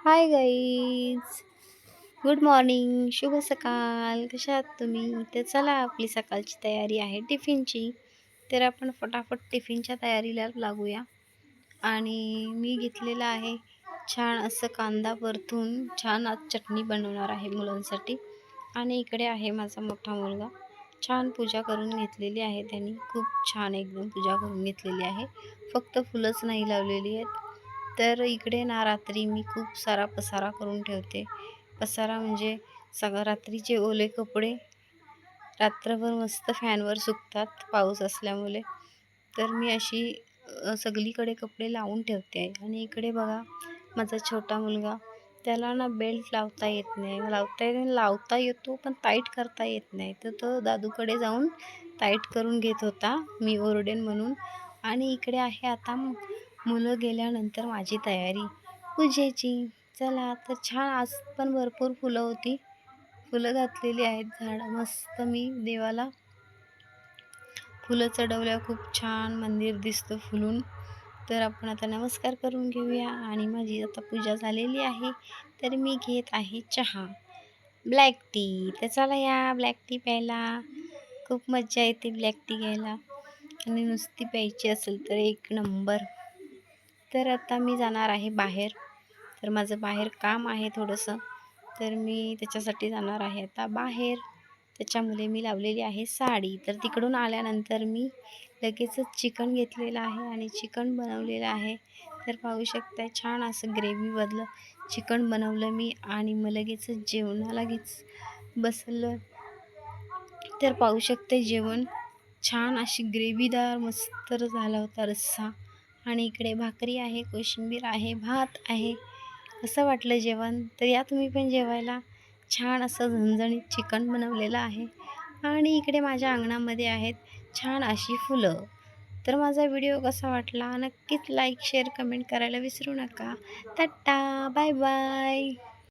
Hi guys good morning शुभ सकाळ कशा आहात तुम्ही? तर चला आपली सकाळची तयारी आहे टिफिनची. तर आपण फटाफट टिफिनच्या तयारीला लागूया. आणि मी घेतलेलं आहे छान असं कांदा परतून छान आज चटणी बनवणार आहे मुलांसाठी. आणि इकडे आहे माझा मोठा मुलगा. छान पूजा करून घेतलेली आहे त्यांनी. खूप छान एकदम पूजा करून घेतलेली आहे. फक्त फुलंच नाही लावलेली आहेत. तर इकडे ना रात्री मी खूप सारा पसारा करून ठेवते. पसारा म्हणजे सगळं रात्रीचे ओले कपडे. रात्रभर मस्त फॅनवर सुकतात पाऊस असल्यामुळे. तर मी अशी सगळीकडे कपडे लावून ठेवते आणि इकडे बघा माझा छोटा मुलगा त्याला ना बेल्ट लावता येत नाही. लावता येत लावता येतो पण टाईट करता येत नाही. तर तो दादूकडे जाऊन टाईट करून घेत होता मी ओरडेन म्हणून. आणि इकडे आहे आता मुलं गेल्यानंतर माझी तयारी. पूजेची. चला तर छान आज पण भरपूर फुलं होती. फुलं घातलेली आहेत झाडं. मस्त मी देवाला फुलं चढवल्या. खूप छान मंदिर दिसतं फुलून. तर आपण आता नमस्कार करून घेऊया. आणि माझी आता पूजा झालेली आहे. तर मी घेत आहे चहा. Black tea. तर चला या ब्लॅक टी प्यायला. खूप मजा येते ब्लॅक टी घ्यायला. आणि नुसती प्यायची असेल तर एक नंबर. तर आता मी जाणार आहे बाहेर. तर माझं बाहेर काम आहे थोडंसं. तर मी त्याच्यासाठी जाणार आहे आता बाहेर. त्याच्यामुळे मी लावलेली आहे साडी. तर तिकडून आल्यानंतर मी लगेचच चिकन घेतलेलं आहे आणि चिकन बनवलेलं आहे. तर पाहू शकता छान असं ग्रेव्हीमधलं चिकन बनवलं मी आणि मग लगेचच जेवणाला घेच बसलं. तर पाहू शकते जेवण छान अशी ग्रेव्हीदार मस्त झाला होता रस्सा. आणि इकडे भाकरी आहे कोशिंबीर आहे भात आहे. कसं वाटलं जेवण. तर या तुम्ही पण जेवायला. छान असं झणझणीत चिकन बनवलेलं आहे. आणि इकडे माझ्या अंगणामध्ये आहेत छान अशी फुलं. तर माझा व्हिडिओ कसा वाटला नक्कीच लाईक शेअर कमेंट करायला विसरू नका. Tata bye bye.